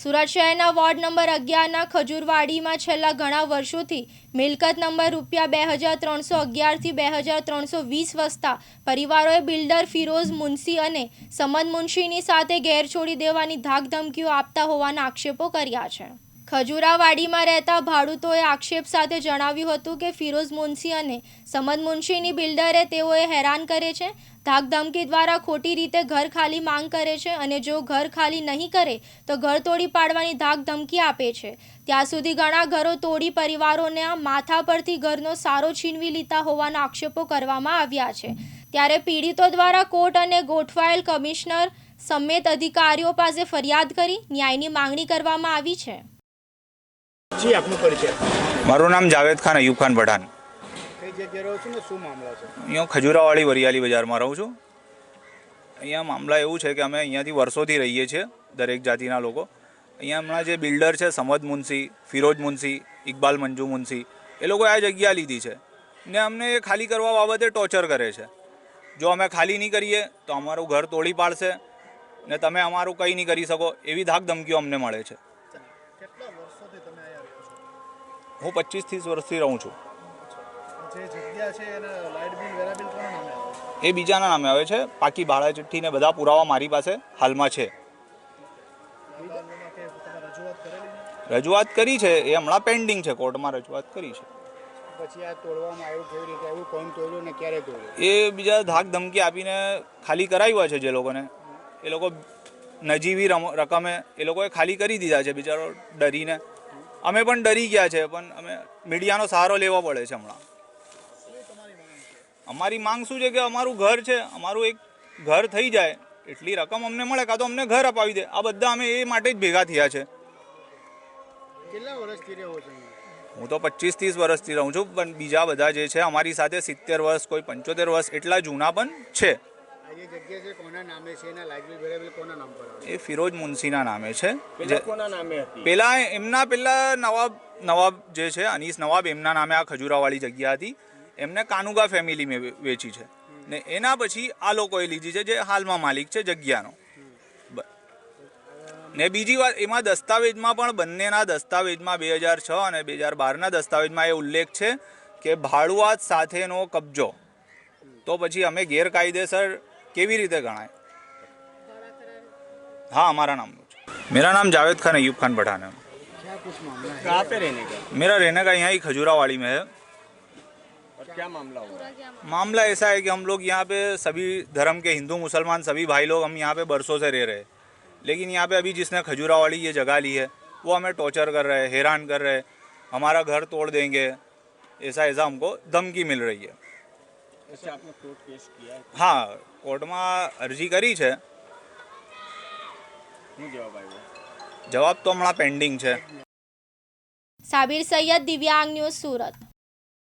સુરત શહેરના ward number અગિયારના ખજૂરવાડીમાં છેલ્લા ઘણા વર્ષોથી મિલકત નંબર રૂપિયા બે હજાર ત્રણસો અગિયારથી બે હજાર ત્રણસો વીસ વસતા પરિવારોએ બિલ્ડર ફિરોઝ મુનશી અને સમદ મુનશીની સાથે ઘેર છોડી દેવાની ધાકધમકીઓ આપતા હોવાના આક્ષેપો કર્યા છે. ખજૂરાવાડીમાં રહેતા ભાડૂતોએ આક્ષેપ સાથે જણાવ્યું હતું કે ફિરોઝ મુનશી અને સમદ મુનશીની બિલ્ડરે તેઓએ હેરાન કરે છે ધાકધમકી દ્વારા ખોટી રીતે ઘર ખાલી માંગ કરે છે અને જો ઘર ખાલી નહીં કરે તો ઘર તોડી પાડવાની ધાક ધમકી આપે છે. ત્યાં સુધી ઘણા ઘરો તોડી પરિવારોના માથા પરથી ઘરનો સારો છીનવી લીધા હોવાના આક્ષેપો કરવામાં આવ્યા છે. ત્યારે પીડિતો દ્વારા કોર્ટ અને ગોઠવાયેલ કમિશનર સમેત અધિકારીઓ પાસે ફરિયાદ કરી ન્યાયની માંગણી કરવામાં આવી છે. જી આપનો પરિચય. મારું નામ જાવેદ ખાન અયુબ ખાન પઠાણ. જગ્યાએ રહો છો ને શું મામલા છે? અહીંયા ખજુરાવાળી વરિયાળી બજારમાં રહું છું. અહીંયા મામલા એવું છે કે અમે અહીંયાથી વર્ષોથી રહીએ છીએ દરેક જાતિના લોકો. અહીંયા હમણાં જે બિલ્ડર છે સમદ મુનશી ફિરોજ મુનશી ઇકબાલ મંજુ મુનશી એ લોકોએ આ જગ્યા લીધી છે. ને અમને એ ખાલી કરવા બાબતે ટોર્ચર કરે છે. જો અમે ખાલી નહીં કરીએ તો અમારું ઘર તોડી પાડશે ને તમે અમારું કંઈ નહીં કરી શકો એવી ધાક ધમકીઓ અમને મળે છો. હું પચીસ ત્રીસ વર્ષથી રહું છું. જે જગ્યા છે એને લાઇટ બિલ વેરા બિલ કોના નામે આવે? છે એ બીજાના નામે આવે છે. પાકી ભાડા ચિઠ્ઠી ને બધા પુરાવા મારી પાસે હાલમાં છે. રજૂઆત કરી છે. એ હમણાં પેન્ડિંગ છે. કોર્ટમાં રજૂઆત કરી છે. પછી આ તોડવામાં આવ્યું કેવી રીતે? આવ્યું કોણ તોડ્યું ને ક્યારે તોડ્યું? એ બીજા ધાક ધમકી આપીને ખાલી કરાવ્યા છે જે લોકોને. એ લોકો નજીવી રકમે એ લોકોએ ખાલી કરી દીધા છે. બિચારો ડરીને. અમે પણ ડરી ગયા છે પણ અમે મીડિયાનો સહારો લેવો પડે છે હમણાં. અમારી માંગ શું છે કે અમારું ઘર છે અમારું એક ઘર થઈ જાય એટલી રકમ અમને મળે કાં તો અમને ઘર અપાવી દે. આ બધા અમે એ માટે જ ભેગા થયા છે. કેટલા વર્ષથી રહ્યો છો હું તો પચીસ ત્રીસ વર્ષથી રહું છું પણ બીજા બધા જે છે અમારી સાથે સિત્તેર વર્ષ કોઈ પંચોતેર વર્ષ એટલા જૂના પણ છે. આ જે જગ્યા છે કોના નામે છે? એના લાઇટ બિલ વેરા બિલ કોના નામ પર આવે? એ ફિરોજ મુનશીના નામે છે. જે કોના નામે હતી? પેલા એમના પેલા નવાબ નવાબ જે છે અનીસ નવાબ એમના નામે આ ખજુરાવાળી જગ્યા હતી. એમને કાનુગા ફેમિલી મેં વે- વેચી છે ને એના પછી આ લોકોએ લીધી છે જે હાલમાં માલિક છે જગ્યાનો બ- ને બીજી વાત એમાં દસ્તાવેજમાં પણ બંનેના દસ્તાવેજમાં બે હજાર છ અને બે હજાર બારના દસ્તાવેજમાં એ ઉલ્લેખ છે કે ભાડુઆત સાથેનો કબજો તો પછી અમે ગેરકાયદેસર કેવી રીતે ગણાય हाँ हमारा नाम मेरा नाम जावेद खान अयूब खान पठान है क्या कुछ मामला है कहाँ पे रहने का मेरा रहने का यहाँ ही खजूरावाड़ी में है और क्या मामला हुआ मामला ऐसा है कि हम लोग यहाँ पे सभी धर्म के हिंदू मुसलमान सभी भाई लोग हम यहाँ पे बरसों से रह रहे हैं लेकिन यहाँ पे अभी जिसने खजूरावाड़ी ये जगह ली है वो हमें टॉर्चर कर रहे हैं हैरान कर रहे हैं हमारा घर तोड़ देंगे ऐसा ऐसा हमको धमकी मिल रही है अच्छा आपने कोर्ट केस किया है હા કોર્ટમાં અરજી કરી છે શું જવાબ આવ્યો જવાબ તો હમણાં પેન્ડિંગ છે સાબિર સૈયદ દિવ્યાંગ ન્યૂઝ સુરત